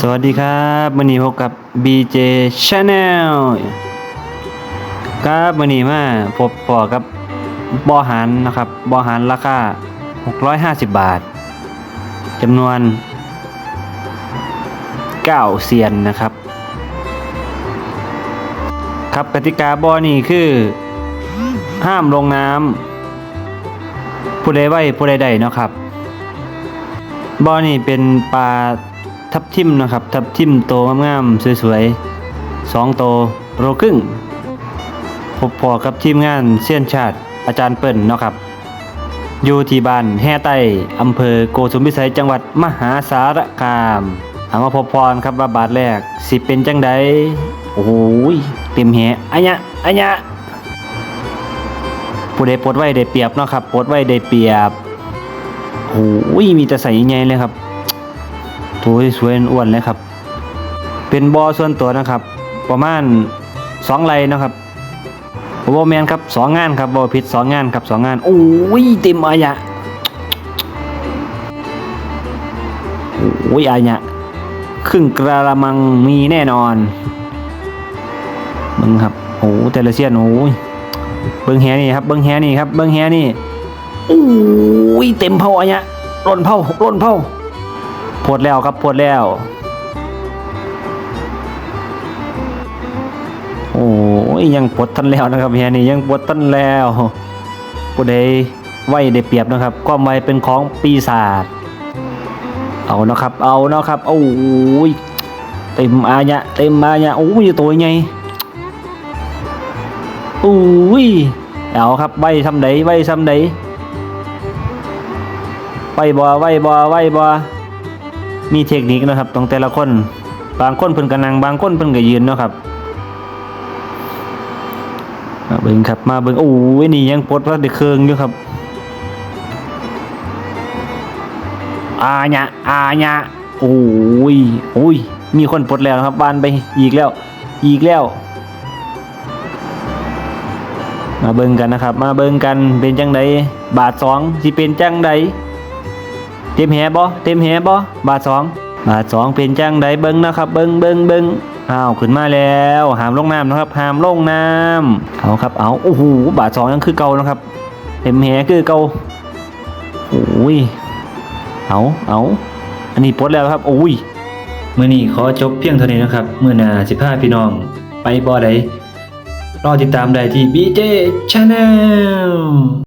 สวัสดีครับวันนี้พบกับ BJ Channel ครับวันนี้มาพบปอกับบอหันนะครับบอหันราคา 650 บาทจำนวน 9เซียนนะครับ ครับกติกาบอนี่คือ ห้ามลงน้ำผู้ใดไว้ผู้ใดใดเนาะครับบอนี่เป็นปลา ทับทิมนะครับ ทับทิมโตงามๆสวยๆสองโตโลครึ่งพบพอกับทีมงานเซียนชาติอาจารย์เปิ่นเนาะครับ อยู่ที่บ้านแห่ไต้อำเภอโกสุมพิสัยจังหวัดมหาสารคามเอามาพบพรครับว่าบาทแรกสิเป็นจังใดโอ้โหยเต็มแหอันยะอันยะผู้ใดปลดไว้ได้เปรียบเนาะครับปลดไว้ได้เปรียบโอ้ยมีแต่ใส่ใหญ่เลยครับ โถยสวยอ้วนเลยครับ เป็นบอส่วนตัวนะครับ ประมาณสองไรนะครับโบแมนครับสองงานครับบอผิดสองงานครับสองงานโอ้ยเต็มอายะโอ้ยอายะครึ่งกระมังมีแน่นอนเบิ้งครับโอ้แต่ละเสียนโอ้ยเบิ้งแฮนี่ครับเบิ้งแฮนี่ครับเบิ้งแฮนี่โอ้ยเต็มเผาอันเนี้ยร่นเผาร่นเผา ปวดแล้วครับปวดแล้ว โอ้ยยังปวดทันแล้วนะครับเฮียนี่ยังปวดทันแล้วผู้ใดไว้ได้เปรียบนะครับความไวเป็นของปีศาจเอานะครับ เอานะครับโอ้ยเต็มอายะเต็มอายะโอ้ยตัวใหญ่โอ้ยเอาครับไว้ทำไดไว้ทำไดไหวบอไหวบอไหวบอ มีเทคนิคนะครับตรงแต่ละคน บางคนเพิ่นก็นั่งบางคนเพิ่นก็ยืนเนาะครับมาเบิ่งครับมาเบิ่งโอ้ยนี่ยังปลดว่าได้เครื่องอยู่ครับอาญะอาญะโอ้ยโอ้ยมีคนปลดแล้วครับบานไปอีกแล้ว อีกแล้ว มาเบิ่งกันนะครับ มาเบิ่งกันเป็นจังไดบาทสองสิเป็นจังได เต็มแหบ่เต็มแหบ่บาทสองบาทสองเป็นจังใดเบิ้งนะครับ เบิ้งเบิ้งเบิ้งอ้าวขึ้นมาแล้วหามลงน้ำนะครับหามลงน้ำเอาครับเอาโอ้โหบาทสองยังคือเก่านะครับเต็มแหคือเก่าโอ้ยเอาเอาอันนี้ปลดแล้วครับโอ้ยมื่อนี้ขอจบเพียงเท่านี้นะครับมื่อหนาสิพาพี่น้องไปบ่อใดรอติดตามได้ที่ BJ Channel